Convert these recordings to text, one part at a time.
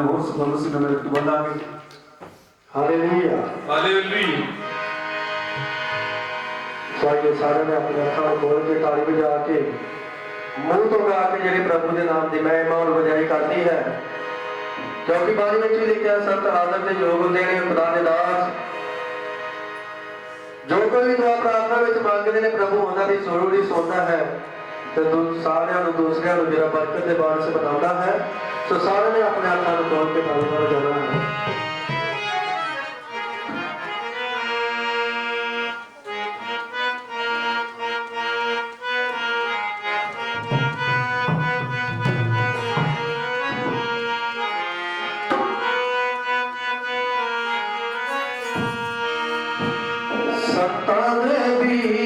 ਹੋਰ ਸੁਖਮ ਸਿੰਘ ਮੇਰੇ ਤੋਂ ਬੰਦਾਂਗੇ ਹਾਲੇਲੂਇਆ ਹਾਲੇਲੂਇਆ ਸਾਡੇ ਸਾਰਿਆਂ ਨੇ ਆਪਣੇ ਅੱਖਾਂ ਨੂੰ ਖੋਲ ਕੇ ਤਾਲੀ ਵਜਾ ਕੇ ਮੂੰਹ ਤੋਂ ਗਾ ਕੇ ਜਿਹੜੇ ਪ੍ਰਭੂ ਦੇ ਨਾਮ ਦੀ ਮਹਿਮਾ ਔਰ ਵਜਾਈ ਕਰਦੀ ਹੈ। ਕਿਉਂਕਿ ਬਾਣੀ ਵਿੱਚ ਵੀ ਲਿਖਿਆ ਸੰਤ ਆਦਰ ਦੇ ਯੋਗ ਹੁੰਦੇ ਨੇ ਖੁਦਾ ਦੇ ਦਾਸ। ਜੋ ਕੋਈ ਦੁਆ ਪ੍ਰਾਰਥਨਾ ਵਿੱਚ ਮੰਗਦੇ ਨੇ ਪ੍ਰਭੂ ਉਹਨਾਂ ਦੀ ਜ਼ਰੂਰੀ ਸੁਣਦਾ ਹੈ। ਤੇ ਸਾਰਿਆਂ ਨੂੰ, ਦੂਸਰਿਆਂ ਨੂੰ ਜਿਹੜਾ ਬਰਕਤ ਦੇ ਬਾਰਸ ਬਣਾਉਂਦਾ ਹੈ। ਸੋ ਸਾਰਿਆਂ ਨੇ ਆਪਣੇ ਹੱਥਾਂ ਨੂੰ ਖੋਲ ਕੇ ਤਾਲੀ ਵਜਾਉਣਾ ਹੈ ਸਤਾਂ ਦੇ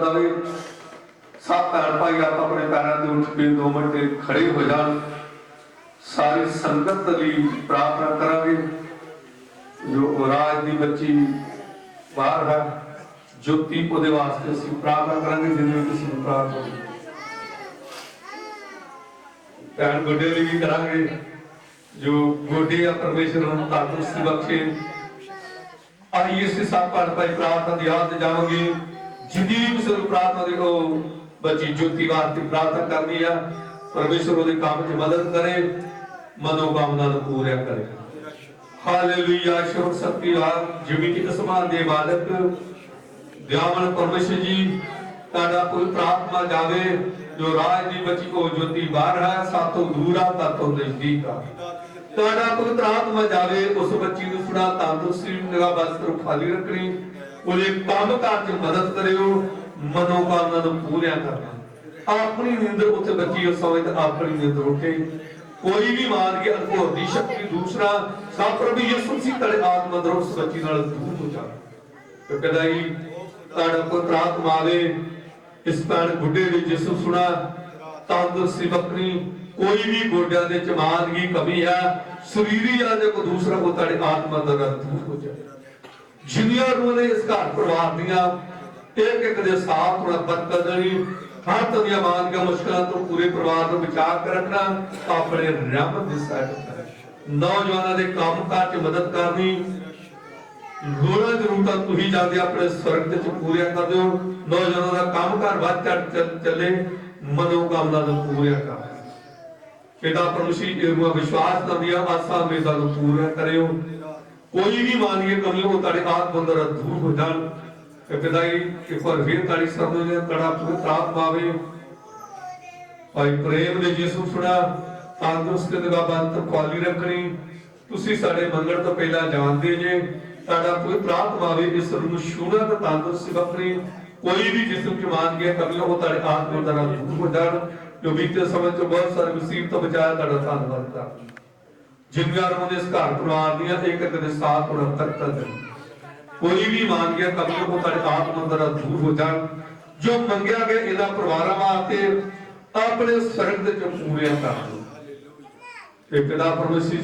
ਪਰਮੇਸ਼ਰ ਬਰਕਤ ਸਭ ਭੈਣ ਭਾਈ ਆਪ ਆਪਣੇ ਪੈਰਾਂ ਤੇ ਉੱਠ ਕੇ ਦੋ ਮਿੰਟ ਖੜੇ ਹੋ ਜਾਣ। ਸਾਰੀ ਸੰਗਤ ਲਈ ਪ੍ਰਾਰਥਨਾ ਕਰਾਂਗੇ। ਜੋ ਰਾਜ ਦੀ ਬੱਚੀ ਬਾਹਰ ਹੈ, ਜੋਤੀ ਉਹਦੇ ਵਾਸਤੇ ਅਸੀਂ ਪ੍ਰਾਰਥਨਾ ਕਰਾਂਗੇ ਜਿਵੇਂ ਕਿਸੇ ਨੂੰ ਪ੍ਰਾਰਥਨਾ ਭੈਣ ਗੋਡੇ ਲਈ ਵੀ ਕਰਾਂਗੇ, ਜੋ ਗੋਡੇ ਆ ਪਰਮੇਸ਼ਰ ਨੂੰ ਤੰਦਰੁਸਤੀ ਬਖਸ਼ੇ। ਆਈ ਇਸ ਸਭ ਭੈਣ ਭਾਈ ਪ੍ਰਾਰਥਨਾ ਦੀ ਯਾਦ ਜਾਵਾਂਗੇ। ਜਿੰਦੀ ਵੀ ਕਿਸੇ ਨੂੰ ਪ੍ਰਾਰਥਨਾ ਦੀ ਉਹ ਬੱਚੀ ਜੋਤੀ ਵਾਸਤੇ ਪ੍ਰਾਰਥਨਾ ਉਹਦੇ ਕੰਮ 'ਚ ਮਦਦ ਕਰੇ, ਮਨੋਕਾਮਨਾ ਨੂੰ ਪੂਰਾ ਕਰੇ। ਹਾਲੇਲੂਇਆ, ਸ਼ੁਭ ਸ਼ਕਤੀ ਆ ਜਿਵੇਂ ਕਿ ਅਸਮਾਨ ਦੇ ਮਾਲਕ ਦਿਆਵਨ ਪਰਮੇਸ਼ਰ ਜੀ, ਤੁਹਾਡਾ ਕੋਈ ਪ੍ਰਾਰਥਨਾ ਜਾਵੇ, ਜੋ ਰਾਜ ਦੀ ਬਚੀ ਕੋ ਜੋਤੀ ਬਾਹਰ ਹੈ ਸਾਤੋਂ ਦੂਰ ਆ ਤਾਤੋਂ ਨਜ਼ਦੀਕ ਆ। ਤੁਹਾਡਾ ਕੋਈ ਪ੍ਰਾਰਥਨਾ ਜਾਵੇ, ਉਸ ਬੱਚੀ ਨੂੰ ਸੁਣਾ, ਤੰਦਰੁਸਤੀ ਨਿਗਾਹ ਬਸਤਰ ਖਾਲੀ ਰੱਖਣੀ। ਉਹਦੇ ਕੰਮ ਕਾਜ ਚ ਮਦਦ ਕਰਿਓ, ਮਨੋਕਾਮਨਾ ਨੂੰ ਪੂਰਿਆ ਕਰਨਾ। ਆਪਣੀ ਨਿੰਦ ਉੱਥੇ ਬੱਚੀ ਉਸ ਸਮੇਂ ਤੇ ਆਪਣੀ ਨਿੰਦ ਉੱਠੇ। ਕੋਈ ਵੀ ਮਾਰ ਕੇ ਅਨਭਵ ਦੀ ਸ਼ਕਤੀ ਦੂਸਰਾ, ਸਭ ਪ੍ਰਭੂ ਯਿਸੂ ਮਸੀਹ ਤੜੇ ਆਤਮਾ ਦਰ ਉਸ ਬੱਚੀ ਨਾਲ ਦੂਰ ਹੋ ਜਾਵੇ ਤੇ ਕਦਾਈ ਤੁਹਾਡਾ ਕੋਈ ਪ੍ਰਾਰਥਨਾ ਆਵੇ, ਇਸ ਪੈਣ ਗੁੱਡੇ ਦੇ ਜਿਸੂ ਸੁਣਾ, ਤੰਦਰੁਸਤੀ ਬਕਰੀ ਕੋਈ ਵੀ ਗੋਡਿਆਂ ਦੇ ਚਮਾਨ ਕਮੀ ਹੈ, ਸਰੀਰੀ ਜਾਂ ਕੋਈ ਦੂਸਰਾ ਕੋ ਤੁਹਾਡੇ ਆਤਮਾ ਦਾ ਦੂਰ ਹੋ ਜਾਏ ਜਿੰਨੀਆਂ ਰੂਹਾਂ ਨੇ ਇਸ ਘਰ ਪਰਿਵਾਰ ਦੀਆਂ, ਇੱਕ ਇੱਕ ਦੇ ਸਾਥ ਹੋਣਾ ਬਰਕਤ ਹਰ ਤਰ੍ਹਾਂ ਮਾਨ ਕੇ ਮੁਸ਼ਕਲਾਂ ਤੋਂ ਪੂਰੇ ਪਰਿਵਾਰ ਨੂੰ ਬਚਾ ਕੇ ਰੱਖਣਾ ਆਪਣੇ ਰੱਬ ਦੀ ਸਹਾਇਤਾ ਨੌਜਵਾਨਾਂ ਦੇ ਕੰਮ 'ਚ ਮਦਦ ਕਰਨੀ। ਲੋੜਾਂ ਜ਼ਰੂਰਤਾਂ ਤੁਸੀਂ ਜਾਂਦੇ ਆਪਣੇ ਸਵਰਗ ਦੇ ਚ ਪੂਰੀਆਂ ਕਰ ਦਿਓ। ਨੌਜਵਾਨਾਂ ਦਾ ਕੰਮ ਕਾਰ ਵੱਧ ਚੜ ਚੱਲੇ ਮਨੋਕਾਮਨਾ ਨੂੰ ਪੂਰੀਆਂ ਕਰ ਪਿਤਾ ਪਰਮੇਸ਼ਰ ਇਹ ਵਿਸ਼ਵਾਸ ਦਾ ਵੀ ਆਸਾ ਮੇਦਾ ਨੂੰ ਪੂਰਾ ਕਰਿਓ। ਕੋਈ ਵੀ ਮਾਨੀਏ ਕਮੀ ਉਹ ਤੁਹਾਡੇ ਆਤਮ ਅੰਦਰ ਦੂਰ ਹੋ ਜਾਣ। ਤੇ ਪਿਤਾ ਜੀ ਇੱਕ ਵਾਰ ਫਿਰ ਤੁਹਾਡੀ ਸਰਦ ਨੇ ਤੜਾ ਪਵਿੱਤਰ ਭਾਈ ਪ੍ਰੇਮ ਨੇ ਯਿਸੂ ਸੁਣਾ, ਤੰਦਰੁਸਤ ਦੇ ਬਾਬਾ ਅੰਤਰ ਖਵਾਲੀ ਰੱਖਣੀ। ਤੁਸੀਂ ਸਾਡੇ ਮੰਗਣ ਤੋਂ ਪਹਿਲਾਂ ਜਾਣਦੇ ਜੇ, ਤੁਹਾਡਾ ਪਵਿੱਤਰ ਆਤਮਾ ਆਵੇ ਇਸ ਨੂੰ ਛੂਣਾ ਤੇ ਤੰਦਰੁਸਤੀ ਬਖਰੀ ਕੋਈ ਵੀ ਜਿਸਮ ਚ ਮਾਨ ਗਿਆ ਕਬੀਲਾ ਉਹ ਤੁਹਾਡੇ ਆਤਮਾ ਦਾ ਦੂਰ ਹੋ ਜਾਣ। ਜੋ ਬੀਤੇ ਸਮੇਂ ਚ ਬਹੁਤ ਸਾਰੇ ਮੁਸੀਬਤ ਤੋਂ ਬਚਾਇਆ, ਤੁਹਾਡਾ ਧੰਨਵਾਦ ਕਰਦਾ। ਜਿੰਨਾਂ ਨੂੰ ਇਸ ਘਰ ਪਰਿਵਾਰ ਦੀਆਂ ਇੱਕ ਸਾਥ ਤੱਕ ਕੋਈ ਵੀ ਮੰਗ ਗਿਆ ਕਬੀਲਾ ਉਹ ਤੁਹਾਡੇ ਆਤਮਾ ਦਾ ਦੂਰ ਹੋ ਜਾਣ। ਜੋ ਮੰਗਿਆ ਗਿਆ ਇਹਨਾਂ ਪਰਿਵਾਰਾਂ ਵਾਸਤੇ ਆਪਣੇ ਸਰਗ ਦੇ ਚ ਪੂਰੀਆਂ ਕਰ ਦਿਓ। ਤੇ ਪਿਤਾ ਪਰਮੇਸ਼ਰ ਜੀ